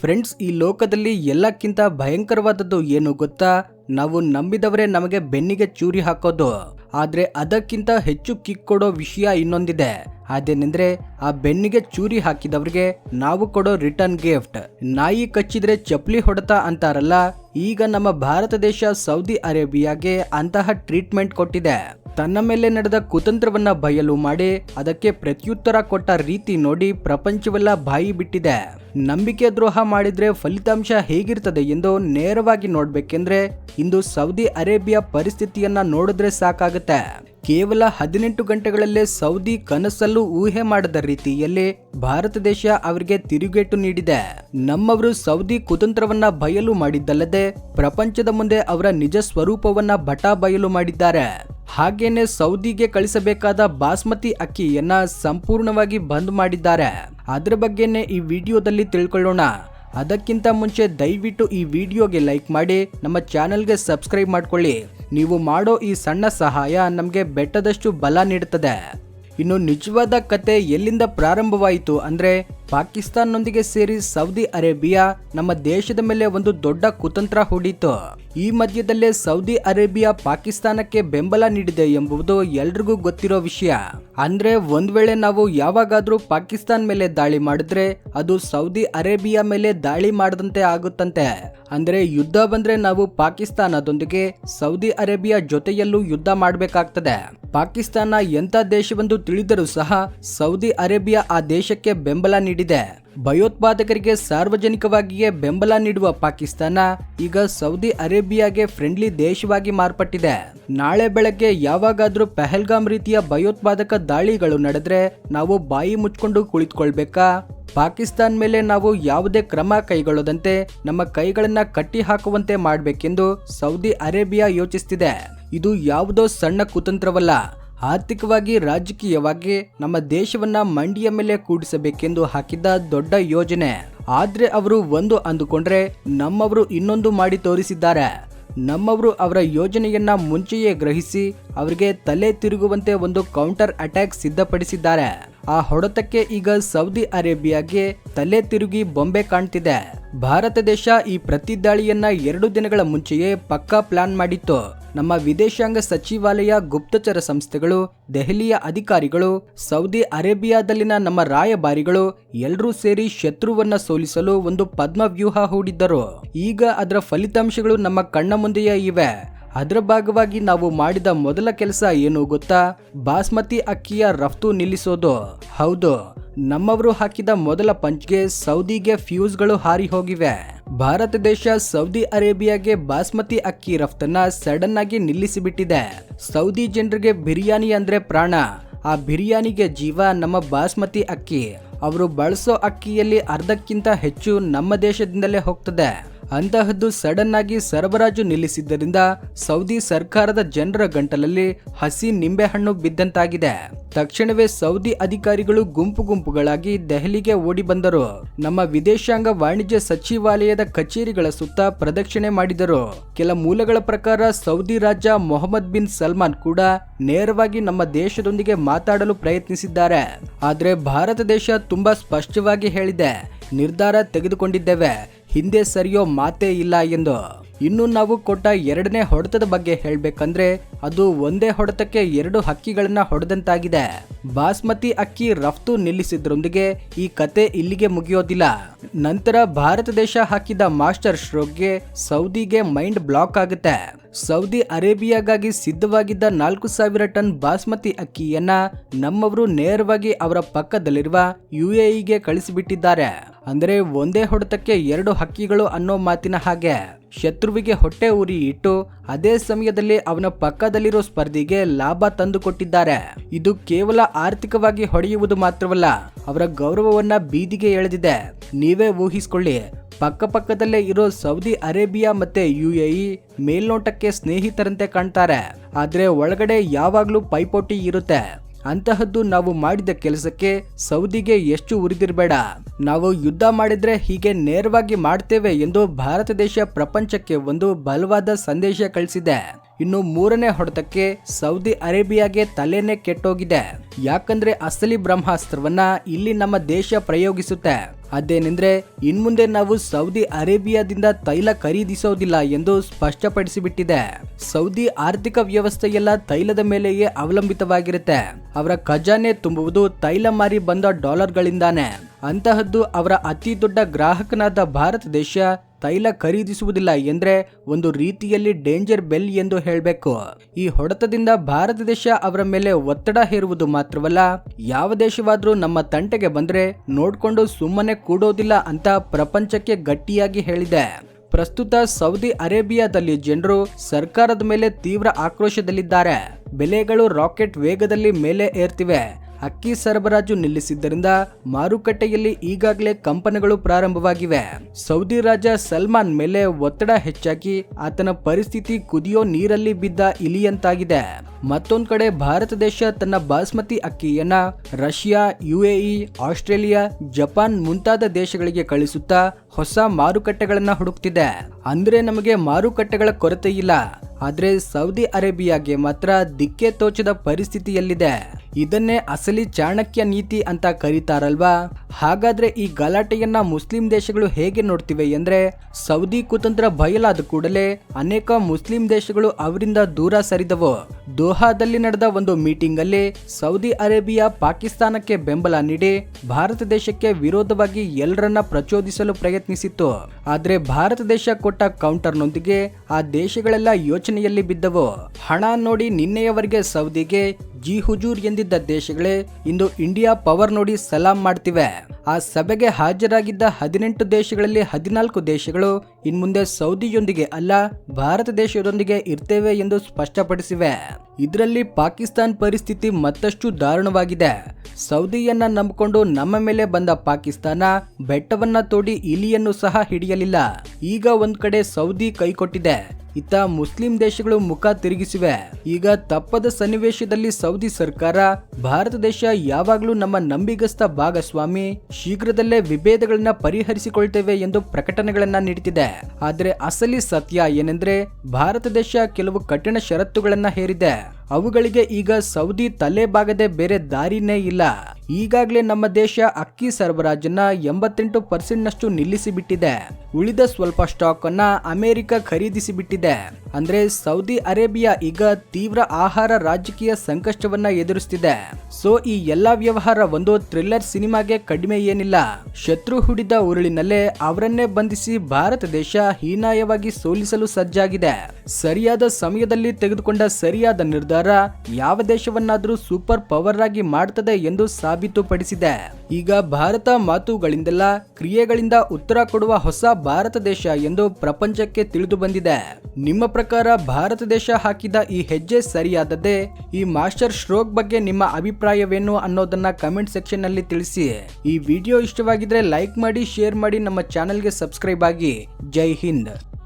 Friends, ಈ ಲೋಕದಲ್ಲಿ ಎಲ್ಲಕ್ಕಿಂತ ಭಯಂಕರವಾದದ್ದು ಏನು ಗೊತ್ತಾ? ನಾವು ನಂಬಿದವರೇ ನಮಗೆ ಬೆನ್ನಿಗೆ ಚೂರಿ ಹಾಕೋದು. ಆದರೆ ಅದಕ್ಕಿಂತ ಹೆಚ್ಚು ಕಿಕ್ ಕೊಡೋ ವಿಷಯ ಇನ್ನೊಂದಿದೆ. ಅದೇನೆಂದ್ರೆ, ಆ ಬೆನ್ನಿಗೆ ಚೂರಿ ಹಾಕಿದವ್ರಿಗೆ ನಾವು ಕೊಡೋ ರಿಟರ್ನ್ ಗಿಫ್ಟ್. ನಾಯಿ ಕಚ್ಚಿದ್ರೆ ಚಪ್ಪಲಿ ಹೊಡೆತ ಅಂತಾರಲ್ಲ, ಈಗ ನಮ್ಮ ಭಾರತ ದೇಶ ಸೌದಿ ಅರೇಬಿಯಾಗೆ ಅಂತಹ ಟ್ರೀಟ್ಮೆಂಟ್ ಕೊಟ್ಟಿದೆ. ತನ್ನ ಮೇಲೆ ನಡೆದ ಕುತಂತ್ರವನ್ನ ಬಯಲು ಮಾಡಿ, ಅದಕ್ಕೆ ಪ್ರತ್ಯುತ್ತರ ಕೊಟ್ಟ ರೀತಿ ನೋಡಿ ಪ್ರಪಂಚವೆಲ್ಲ ಬಾಯಿ ಬಿಟ್ಟಿದೆ. ನಂಬಿಕೆ ದ್ರೋಹ ಮಾಡಿದರೆ ಫಲಿತಾಂಶ ಹೇಗಿರ್ತದೆ ಎಂದು ನೇರವಾಗಿ ನೋಡಬೇಕೆಂದ್ರೆ ಇಂದು ಸೌದಿ ಅರೇಬಿಯಾ ಪರಿಸ್ಥಿತಿಯನ್ನು ನೋಡಿದ್ರೆ ಸಾಕಾಗುತ್ತೆ. ಕೇವಲ ಹದಿನೆಂಟು ಗಂಟೆಗಳಲ್ಲೇ ಸೌದಿ ಕನಸಲ್ಲೂ ಊಹೆ ಮಾಡದ ರೀತಿಯಲ್ಲಿ ಭಾರತ ದೇಶ ಅವರಿಗೆ ತಿರುಗೇಟು ನೀಡಿದೆ. ನಮ್ಮವರು ಸೌದಿ ಕುತಂತ್ರವನ್ನ ಬಯಲು ಮಾಡಿದ್ದಲ್ಲದೆ ಪ್ರಪಂಚದ ಮುಂದೆ ಅವರ ನಿಜ ಸ್ವರೂಪವನ್ನ ಬಟಾ ಬಯಲು ಮಾಡಿದ್ದಾರೆ. ಹಾಗೇನೆ ಸೌದಿಗೆ ಕಳಿಸಬೇಕಾದ ಬಾಸ್ಮತಿ ಅಕ್ಕಿಯನ್ನ ಸಂಪೂರ್ಣವಾಗಿ ಬಂದ್ ಮಾಡಿದ್ದಾರೆ. ಅದರ ಬಗ್ಗೆನೇ ಈ ವಿಡಿಯೋದಲ್ಲಿ ತಿಳ್ಕೊಳ್ಳೋಣ. ಅದಕ್ಕಿಂತ ಮುಂಚೆ ದಯವಿಟ್ಟು ಈ ವಿಡಿಯೋಗೆ ಲೈಕ್ ಮಾಡಿ, ನಮ್ಮ ಚಾನೆಲ್ಗೆ ಸಬ್ಸ್ಕ್ರೈಬ್ ಮಾಡ್ಕೊಳ್ಳಿ. ನೀವು ಮಾಡೋ ಈ ಸಣ್ಣ ಸಹಾಯ ನಮಗೆ ಬೆಟ್ಟದಷ್ಟು ಬಲ ನೀಡುತ್ತದೆ. ಇನ್ನು ನಿಜವಾದ ಕತೆ ಎಲ್ಲಿಂದ ಪ್ರಾರಂಭವಾಯಿತು ಅಂದ್ರೆ ಪಾಕಿಸ್ತಾನ್ನೊಂದಿಗೆ ಸೇರಿ ಸೌದಿ ಅರೇಬಿಯಾ ನಮ್ಮ ದೇಶದ ಮೇಲೆ ಒಂದು ದೊಡ್ಡ ಕುತಂತ್ರ ಹೂಡಿತು ಈ ಮಧ್ಯದಲ್ಲೇ ಸೌದಿ ಅರೇಬಿಯಾ ಪಾಕಿಸ್ತಾನಕ್ಕೆ ಬೆಂಬಲ ನೀಡಿದೆ ಎಂಬುದು ಎಲ್ರಿಗೂ ಗೊತ್ತಿರೋ ವಿಷಯ. ಅಂದ್ರೆ ಒಂದ್ ವೇಳೆ ನಾವು ಯಾವಾಗಾದ್ರೂ ಪಾಕಿಸ್ತಾನ್ ಮೇಲೆ ದಾಳಿ ಮಾಡಿದ್ರೆ ಅದು ಸೌದಿ ಅರೇಬಿಯಾ ಮೇಲೆ ದಾಳಿ ಮಾಡದಂತೆ ಆಗುತ್ತಂತೆ. ಅಂದ್ರೆ ಯುದ್ಧ ಬಂದ್ರೆ ನಾವು ಪಾಕಿಸ್ತಾನದೊಂದಿಗೆ ಸೌದಿ ಅರೇಬಿಯಾ ಜೊತೆಯಲ್ಲೂ ಯುದ್ಧ ಮಾಡಬೇಕಾಗ್ತದೆ. ಪಾಕಿಸ್ತಾನ ಎಂತ ದೇಶವೆಂದು ತಿಳಿದರೂ ಸಹ ಸೌದಿ ಅರೇಬಿಯಾ ಆ ದೇಶಕ್ಕೆ ಬೆಂಬಲ ನೀಡಿದೆ ಭಯೋತ್ಪಾದಕರಿಗೆ ಸಾರ್ವಜನಿಕವಾಗಿಯೇ ಬೆಂಬಲ ನೀಡುವ ಪಾಕಿಸ್ತಾನ ಈಗ ಸೌದಿ ಅರೇಬಿಯಾಗೆ ಫ್ರೆಂಡ್ಲಿ ದೇಶವಾಗಿ ಮಾರ್ಪಟ್ಟಿದೆ. ನಾಳೆ ಬೆಳಗ್ಗೆ ಯಾವಾಗಾದ್ರೂ ಪೆಹಲ್ಗಾಮ್ ರೀತಿಯ ಭಯೋತ್ಪಾದಕ ದಾಳಿಗಳು ನಡೆದ್ರೆ ನಾವು ಬಾಯಿ ಮುಚ್ಕೊಂಡು ಕುಳಿತುಕೊಳ್ಬೇಕಾ? ಪಾಕಿಸ್ತಾನ್ ಮೇಲೆ ನಾವು ಯಾವುದೇ ಕ್ರಮ ಕೈಗೊಳ್ಳದಂತೆ ನಮ್ಮ ಕೈಗಳನ್ನ ಕಟ್ಟಿ ಹಾಕುವಂತೆ ಮಾಡಬೇಕೆಂದು ಸೌದಿ ಅರೇಬಿಯಾ ಯೋಚಿಸ್ತಿದೆ. ಇದು ಯಾವುದೋ ಸಣ್ಣ ಕುತಂತ್ರವಲ್ಲ. ಆರ್ಥಿಕವಾಗಿ ರಾಜಕೀಯವಾಗಿ ನಮ್ಮ ದೇಶವನ್ನ ಮಂಡಿಯ ಮೇಲೆ ಕೂಡಿಸಬೇಕೆಂದು ಹಾಕಿದ್ದ ದೊಡ್ಡ ಯೋಜನೆ. ಆದ್ರೆ ಅವರು ಒಂದು ಅಂದುಕೊಂಡ್ರೆ ನಮ್ಮವರು ಇನ್ನೊಂದು ಮಾಡಿ ತೋರಿಸಿದ್ದಾರೆ. ನಮ್ಮವರು ಅವರ ಯೋಜನೆಯನ್ನ ಮುಂಚೆಯೇ ಗ್ರಹಿಸಿ ಅವರಿಗೆ ತಲೆ ತಿರುಗುವಂತೆ ಒಂದು ಕೌಂಟರ್ ಅಟ್ಯಾಕ್ ಸಿದ್ಧಪಡಿಸಿದ್ದಾರೆ. ಆ ಹೊಡೆತಕ್ಕೆ ಈಗ ಸೌದಿ ಅರೇಬಿಯಾಗೆ ತಲೆ ತಿರುಗಿ ಬೊಂಬೆ ಕಾಣ್ತಿದೆ. ಭಾರತ ದೇಶ ಈ ಪ್ರತಿ ದಾಳಿಯನ್ನ ಎರಡು ದಿನಗಳ ಮುಂಚೆಯೇ ಪಕ್ಕಾ ಪ್ಲಾನ್ ಮಾಡಿತ್ತು. ನಮ್ಮ ವಿದೇಶಾಂಗ ಸಚಿವಾಲಯ ಗುಪ್ತಚರ ಸಂಸ್ಥೆಗಳು, ದೆಹಲಿಯ ಅಧಿಕಾರಿಗಳು, ಸೌದಿ ಅರೇಬಿಯಾದಲ್ಲಿನ ನಮ್ಮ ರಾಯಭಾರಿಗಳು ಎಲ್ಲರೂ ಸೇರಿ ಶತ್ರುವನ್ನ ಸೋಲಿಸಲು ಒಂದು ಪದ್ಮವ್ಯೂಹ ಹೂಡಿದ್ದರು. ಈಗ ಅದರ ಫಲಿತಾಂಶಗಳು ನಮ್ಮ ಕಣ್ಣ ಮುಂದೆಯೇ ಇವೆ. ಅದರ ಭಾಗವಾಗಿ ನಾವು ಮಾಡಿದ ಮೊದಲ ಕೆಲಸ ಏನು ಗೊತ್ತಾ? ಬಾಸ್ಮತಿ ಅಕ್ಕಿಯ ರಫ್ತು ನಿಲ್ಲಿಸೋದು. ಹೌದು, ನಮ್ಮವರು ಹಾಕಿದ ಮೊದಲ ಪಂಚ್ಗೆ ಸೌದಿಗೆ ಫ್ಯೂಸ್ಗಳು ಹಾರಿ ಹೋಗಿವೆ. ಭಾರತ ದೇಶ ಸೌದಿ ಅರೇಬಿಯಾಗೆ ಬಾಸ್ಮತಿ ಅಕ್ಕಿ ರಫ್ತನ್ನ ಸಡನ್ ಆಗಿ ನಿಲ್ಲಿಸಿಬಿಟ್ಟಿದೆ. ಸೌದಿ ಜನರಿಗೆ ಬಿರಿಯಾನಿ ಅಂದ್ರೆ ಪ್ರಾಣ. ಆ ಬಿರಿಯಾನಿಗೆ ಜೀವ ನಮ್ಮ ಬಾಸ್ಮತಿ ಅಕ್ಕಿ. ಅವರು ಬಳಸೋ ಅಕ್ಕಿಯಲ್ಲಿ ಅರ್ಧಕ್ಕಿಂತ ಹೆಚ್ಚು ನಮ್ಮ ದೇಶದಿಂದಲೇ ಹೋಗ್ತದೆ. ಅಂತಹದ್ದು ಸಡನ್ ಆಗಿ ಸರಬರಾಜು ನಿಲ್ಲಿಸಿದ್ದರಿಂದ ಸೌದಿ ಸರ್ಕಾರದ ಜನರ ಗಂಟಲಲ್ಲಿ ಹಸಿ ನಿಂಬೆಹಣ್ಣು ಬಿದ್ದಂತಾಗಿದೆ. ತಕ್ಷಣವೇ ಸೌದಿ ಅಧಿಕಾರಿಗಳು ಗುಂಪು ಗುಂಪುಗಳಾಗಿ ದೆಹಲಿಗೆ ಓಡಿ ಬಂದರು. ನಮ್ಮ ವಿದೇಶಾಂಗ ವಾಣಿಜ್ಯ ಸಚಿವಾಲಯದ ಕಚೇರಿಗಳ ಸುತ್ತ ಪ್ರದಕ್ಷಿಣೆ ಮಾಡಿದರು. ಕೆಲ ಮೂಲಗಳ ಪ್ರಕಾರ ಸೌದಿ ರಾಜ ಮೊಹಮ್ಮದ್ ಬಿನ್ ಸಲ್ಮಾನ್ ಕೂಡ ನೇರವಾಗಿ ನಮ್ಮ ದೇಶದೊಂದಿಗೆ ಮಾತಾಡಲು ಪ್ರಯತ್ನಿಸಿದ್ದಾರೆ. ಆದರೆ ಭಾರತ ದೇಶ ತುಂಬಾ ಸ್ಪಷ್ಟವಾಗಿ ಹೇಳಿದೆ, ನಿರ್ಧಾರ ತೆಗೆದುಕೊಂಡಿದ್ದೇವೆ. ಹಿಂದೆ ಸರಿಯೋ ಮಾತೇ ಇಲ್ಲ ಎಂದು. ಇನ್ನು ನಾವು ಕೊಟ್ಟ ಎರಡನೇ ಹೊಡೆತದ ಬಗ್ಗೆ ಹೇಳಬೇಕಂದ್ರೆ, ಅದು ಒಂದೇ ಹೊಡೆತಕ್ಕೆ ಎರಡು ಹಕ್ಕಿಗಳನ್ನ ಹೊಡೆದಂತಾಗಿದೆ. ಬಾಸ್ಮತಿ ಅಕ್ಕಿ ರಫ್ತು ನಿಲ್ಲಿಸಿದ್ರೊಂದಿಗೆ ಈ ಕತೆ ಇಲ್ಲಿಗೆ ಮುಗಿಯೋದಿಲ್ಲ. ನಂತರ ಭಾರತ ದೇಶ ಹಾಕಿದ ಮಾಸ್ಟರ್ ಸ್ಟ್ರೋಕ್ಗೆ ಸೌದಿಗೆ ಮೈಂಡ್ ಬ್ಲಾಕ್ ಆಗುತ್ತೆ. ಸೌದಿ ಅರೇಬಿಯಾಗಾಗಿ ಸಿದ್ಧವಾಗಿದ್ದ ನಾಲ್ಕು ಸಾವಿರ ಟನ್ ಬಾಸ್ಮತಿ ಅಕ್ಕಿಯನ್ನ ನಮ್ಮವರು ನೇರವಾಗಿ ಅವರ ಪಕ್ಕದಲ್ಲಿರುವ ಯುಎಇಗೆ ಕಳಿಸಿಬಿಟ್ಟಿದ್ದಾರೆ. ಅಂದರೆ ಒಂದೇ ಹೊಡೆತಕ್ಕೆ ಎರಡು ಹಕ್ಕಿಗಳು ಅನ್ನೋ ಮಾತಿನ ಹಾಗೆ. ಶತ್ರುವಿಗೆ ಹೊಟ್ಟೆ ಉರಿ ಇಟ್ಟು ಅದೇ ಸಮಯದಲ್ಲಿ ಅವನ ಪಕ್ಕದಲ್ಲಿರೋ ಸ್ಪರ್ಧಿಗೆ ಲಾಭ ತಂದು ಕೊಟ್ಟಿದ್ದಾರೆ ಇದು ಕೇವಲ ಆರ್ಥಿಕವಾಗಿ ಹೊಡೆಯುವುದು ಮಾತ್ರವಲ್ಲ, ಅವರ ಗೌರವವನ್ನ ಬೀದಿಗೆ ಎಳೆದಿದೆ. ನೀವೇ ಊಹಿಸಿಕೊಳ್ಳಿ, ಪಕ್ಕ ಪಕ್ಕದಲ್ಲೇ ಇರೋ ಸೌದಿ ಅರೇಬಿಯಾ ಮತ್ತೆ ಯುಎಇ ಮೇಲ್ನೋಟಕ್ಕೆ ಸ್ನೇಹಿತರಂತೆ ಕಾಣ್ತಾರೆ. ಆದರೆ ಒಳಗಡೆ ಯಾವಾಗಲೂ ಪೈಪೋಟಿ ಇರುತ್ತೆ. ಅಂತಹದ್ದು ನಾವು ಮಾಡಿದ ಕೆಲಸಕ್ಕೆ ಸೌದಿಗೆ ಎಷ್ಟು ಉರಿದಿರಬೇಡ. ನಾವು ಯುದ್ಧ ಮಾಡಿದ್ರೆ ಹೀಗೆ ನೇರವಾಗಿ ಮಾಡ್ತೇವೆ ಎಂದು ಭಾರತ ದೇಶ ಪ್ರಪಂಚಕ್ಕೆ ಒಂದು ಬಲವಾದ ಸಂದೇಶ ಕಳಿಸಿದೆ. ಇನ್ನು ಮೂರನೇ ಹೊಡೆತಕ್ಕೆ ಸೌದಿ ಅರೇಬಿಯಾಗೆ ತಲೆನೇ ಕೆಟ್ಟೋಗಿದೆ. ಯಾಕಂದ್ರೆ ಅಸಲಿ ಬ್ರಹ್ಮಾಸ್ತ್ರವನ್ನ ಇಲ್ಲಿ ನಮ್ಮ ದೇಶ ಪ್ರಯೋಗಿಸುತ್ತೆ. ಅದೇನೆಂದ್ರೆ, ಇನ್ಮುಂದೆ ನಾವು ಸೌದಿ ಅರೇಬಿಯಾದಿಂದ ತೈಲ ಖರೀದಿಸೋದಿಲ್ಲ ಎಂದು ಸ್ಪಷ್ಟಪಡಿಸಿಬಿಟ್ಟಿದೆ. ಸೌದಿ ಆರ್ಥಿಕ ವ್ಯವಸ್ಥೆಯೆಲ್ಲ ತೈಲದ ಮೇಲೆಯೇ ಅವಲಂಬಿತವಾಗಿರುತ್ತೆ. ಅವರ ಖಜಾನೆ ತುಂಬುವುದು ತೈಲ ಮಾರಿ ಬಂದ ಡಾಲರ್ಗಳಿಂದಾನೆ. ಅಂತಹದ್ದು ಅವರ ಅತಿ ದೊಡ್ಡ ಗ್ರಾಹಕನಾದ ಭಾರತ ದೇಶ ತೈಲ ಖರೀದಿಸುವುದಿಲ್ಲ ಎಂದ್ರೆ ಒಂದು ರೀತಿಯಲ್ಲಿ ಡೇಂಜರ್ ಬೆಲ್ ಎಂದು ಹೇಳಬೇಕು. ಈ ಹೊಡೆತದಿಂದ ಭಾರತ ದೇಶ ಅವರ ಮೇಲೆ ಒತ್ತಡ ಹೇರುವುದು ಮಾತ್ರವಲ್ಲ, ಯಾವ ದೇಶವಾದ್ರೂ ನಮ್ಮ ತಂಟೆಗೆ ಬಂದ್ರೆ ನೋಡ್ಕೊಂಡು ಸುಮ್ಮನೆ ಕೂಡೋದಿಲ್ಲ ಅಂತ ಪ್ರಪಂಚಕ್ಕೆ ಗಟ್ಟಿಯಾಗಿ ಹೇಳಿದೆ. ಪ್ರಸ್ತುತ ಸೌದಿ ಅರೇಬಿಯಾದಲ್ಲಿ ಜನರು ಸರ್ಕಾರದ ಮೇಲೆ ತೀವ್ರ ಆಕ್ರೋಶದಲ್ಲಿದ್ದಾರೆ. ಬೆಲೆಗಳು ರಾಕೆಟ್ ವೇಗದಲ್ಲಿ ಮೇಲೆ ಏರ್ತಿವೆ. ಅಕ್ಕಿ ಸರಬರಾಜು ನಿಲ್ಲಿಸಿದ್ದರಿಂದ ಮಾರುಕಟ್ಟೆಯಲ್ಲಿ ಈಗಾಗಲೇ ಕಂಪನಿಗಳು ಪ್ರಾರಂಭವಾಗಿವೆ. ಸೌದಿ ರಾಜ ಸಲ್ಮಾನ್ ಮೇಲೆ ಒತ್ತಡ ಹೆಚ್ಚಾಗಿ ಆತನ ಪರಿಸ್ಥಿತಿ ಕುದಿಯೋ ನೀರಲ್ಲಿ ಬಿದ್ದ ಇಲಿಯಂತಾಗಿದೆ. ಮತ್ತೊಂದು ಕಡೆ ಭಾರತ ದೇಶ ತನ್ನ ಬಾಸ್ಮತಿ ಅಕ್ಕಿಯನ್ನ ರಷ್ಯಾ, ಯುಎಇ, ಆಸ್ಟ್ರೇಲಿಯಾ, ಜಪಾನ್ ಮುಂತಾದ ದೇಶಗಳಿಗೆ ಕಳಿಸುತ್ತಾ ಹೊಸ ಮಾರುಕಟ್ಟೆಗಳನ್ನ ಹುಡುಕ್ತಿದೆ. ಅಂದ್ರೆ ನಮಗೆ ಮಾರುಕಟ್ಟೆಗಳ ಕೊರತೆ ಇಲ್ಲ. ಆದ್ರೆ ಸೌದಿ ಅರೇಬಿಯಾಗೆ ಮಾತ್ರ ದಿಕ್ಕೆ ತೋಚದ ಪರಿಸ್ಥಿತಿಯಲ್ಲಿದೆ. ಇದನ್ನೇ ಅಸಲಿ ಚಾಣಕ್ಯ ನೀತಿ ಅಂತ ಕರೀತಾರಲ್ವಾ? ಹಾಗಾದ್ರೆ ಈ ಗಲಾಟೆಯನ್ನ ಮುಸ್ಲಿಂ ದೇಶಗಳು ಹೇಗೆ ನೋಡ್ತಿವೆ ಅಂದ್ರೆ, ಸೌದಿ ಕುತಂತ್ರ ಬಯಲಾದ ಕೂಡಲೇ ಅನೇಕ ಮುಸ್ಲಿಂ ದೇಶಗಳು ಅವರಿಂದ ದೂರ ಸರಿದವು. ದೋಹಾದಲ್ಲಿ ನಡೆದ ಒಂದು ಮೀಟಿಂಗ್ ಅಲ್ಲಿ ಸೌದಿ ಅರೇಬಿಯಾ ಪಾಕಿಸ್ತಾನಕ್ಕೆ ಬೆಂಬಲ ನೀಡಿ ಭಾರತ ದೇಶಕ್ಕೆ ವಿರೋಧವಾಗಿ ಎಲ್ಲರನ್ನ ಪ್ರಚೋದಿಸಲು ಪ್ರಯತ್ನಿಸಿತ್ತು. ಆದ್ರೆ ಭಾರತ ದೇಶ ಕೊಟ್ಟ ಕೌಂಟರ್ನೊಂದಿಗೆ ಆ ದೇಶಗಳೆಲ್ಲ ಯೋಚನೆಯಲ್ಲಿ ಬಿದ್ದವು. ಹಣ ನೋಡಿ ನಿನ್ನೆಯವರೆಗೆ ಸೌದಿಗೆ ಜಿ ಹುಜೂರ್ ಎಂದಿದ್ದ ದೇಶಗಳೇ ಇಂದು ಇಂಡಿಯಾ ಪವರ್ ನೋಡಿ ಸಲಾಂ ಮಾಡ್ತಿವೆ. ಆ ಸಭೆಗೆ ಹಾಜರಾಗಿದ್ದ ಹದಿನೆಂಟು ದೇಶಗಳಲ್ಲಿ ಹದಿನಾಲ್ಕು ದೇಶಗಳು ಇನ್ಮುಂದೆ ಸೌದಿಯೊಂದಿಗೆ ಅಲ್ಲ, ಭಾರತ ದೇಶದೊಂದಿಗೆ ಇರ್ತೇವೆ ಎಂದು ಸ್ಪಷ್ಟಪಡಿಸಿವೆ. ಇದರಲ್ಲಿ ಪಾಕಿಸ್ತಾನ್ ಪರಿಸ್ಥಿತಿ ಮತ್ತಷ್ಟು ದಾರುಣವಾಗಿದೆ. ಸೌದಿಯನ್ನ ನಂಬಿಕೊಂಡು ನಮ್ಮ ಮೇಲೆ ಬಂದ ಪಾಕಿಸ್ತಾನ ಬೆಟ್ಟವನ್ನ ತೋಡಿ ಇಲಿಯನ್ನು ಸಹ ಹಿಡಿಯಲಿಲ್ಲ. ಈಗ ಒಂದ್ ಕಡೆ ಸೌದಿ ಕೈಕೊಟ್ಟಿದೆ. ಇತ್ತ ಮುಸ್ಲಿಂ ದೇಶಗಳು ಮುಖ ತಿರುಗಿಸಿವೆ. ಈಗ ತಪ್ಪದ ಸನ್ನಿವೇಶದಲ್ಲಿ ಸೌದಿ ಸರ್ಕಾರ, ಭಾರತ ದೇಶ ಯಾವಾಗಲೂ ನಮ್ಮ ನಂಬಿಗಸ್ತ ಭಾಗಸ್ವಾಮಿ, ಶೀಘ್ರದಲ್ಲೇ ವಿಭೇದಗಳನ್ನ ಪರಿಹರಿಸಿಕೊಳ್ತೇವೆ ಎಂದು ಪ್ರಕಟಣೆಗಳನ್ನ ನೀಡುತ್ತಿದೆ. ಆದರೆ ಅಸಲಿ ಸತ್ಯ ಏನೆಂದ್ರೆ, ಭಾರತ ದೇಶ ಕೆಲವು ಕಠಿಣ ಷರತ್ತುಗಳನ್ನ ಹೇರಿದೆ. ಅವುಗಳಿಗೆ ಈಗ ಸೌದಿ ತಲೆ ಬಾಗದೆ ಬೇರೆ ದಾರಿನೇ ಇಲ್ಲ. ಈಗಾಗಲೇ ನಮ್ಮ ದೇಶ ಅಕ್ಕಿ ಸರಬರಾಜನ್ನ ಎಂಬತ್ತೆಂಟು ಪರ್ಸೆಂಟ್ ನಷ್ಟು ನಿಲ್ಲಿಸಿಬಿಟ್ಟಿದೆ. ಉಳಿದ ಸ್ವಲ್ಪ ಸ್ಟಾಕ್ ಅನ್ನ ಅಮೆರಿಕ ಖರೀದಿಸಿಬಿಟ್ಟಿದೆ. ಅಂದ್ರೆ ಸೌದಿ ಅರೇಬಿಯಾ ಈಗ ತೀವ್ರ ಆಹಾರ ರಾಜಕೀಯ ಸಂಕಷ್ಟವನ್ನ ಎದುರಿಸ್ತಿದೆ. ಸೊ, ಈ ಎಲ್ಲಾ ವ್ಯವಹಾರ ಒಂದು ಥ್ರಿಲ್ಲರ್ ಸಿನಿಮಾಗೆ ಕಡಿಮೆ ಏನಿಲ್ಲ. ಶತ್ರು ಹುಡಿದ ಉರುಳಿನಲ್ಲೇ ಅವರನ್ನೇ ಬಂಧಿಸಿ ಭಾರತ ದೇಶ ಹೀನಾಯವಾಗಿ ಸೋಲಿಸಲು ಸಜ್ಜಾಗಿದೆ. ಸರಿಯಾದ ಸಮಯದಲ್ಲಿ ತೆಗೆದುಕೊಂಡ ಸರಿಯಾದ ನಿರ್ಧಾರ ಯಾವ ದೇಶವನ್ನಾದರೂ ಸೂಪರ್ ಪವರ್ ಆಗಿ ಮಾಡ್ತದೆ ಎಂದು ಸಾಬೀತುಪಡಿಸಿದೆ. ಈಗ ಭಾರತ ಮಾತುಗಳಿಂದಲ್ಲ, ಕ್ರಿಯೆಗಳಿಂದ ಉತ್ತರ ಕೊಡುವ ಹೊಸ ಭಾರತ ದೇಶ ಎಂದು ಪ್ರಪಂಚಕ್ಕೆ ತಿಳಿದು ಬಂದಿದೆ. ನಿಮ್ಮ ಪ್ರಕಾರ ಭಾರತ ದೇಶ ಹಾಕಿದ ಈ ಹೆಜ್ಜೆ ಸರಿಯಾದದ್ದೇ? ಈ ಮಾಸ್ಟರ್ ಸ್ಟ್ರೋಕ್ ಬಗ್ಗೆ ನಿಮ್ಮ ಅಭಿಪ್ರಾಯವೇನು ಅನ್ನೋದನ್ನ ಕಮೆಂಟ್ ಸೆಕ್ಷನ್ನಲ್ಲಿ ತಿಳಿಸಿ. ಈ ವಿಡಿಯೋ ಇಷ್ಟವಾಗಿದ್ರೆ ಲೈಕ್ ಮಾಡಿ, ಶೇರ್ ಮಾಡಿ, ನಮ್ಮ ಚಾನೆಲ್ಗೆ ಸಬ್ಸ್ಕ್ರೈಬ್ ಆಗಿ. ಜೈ ಹಿಂದ್.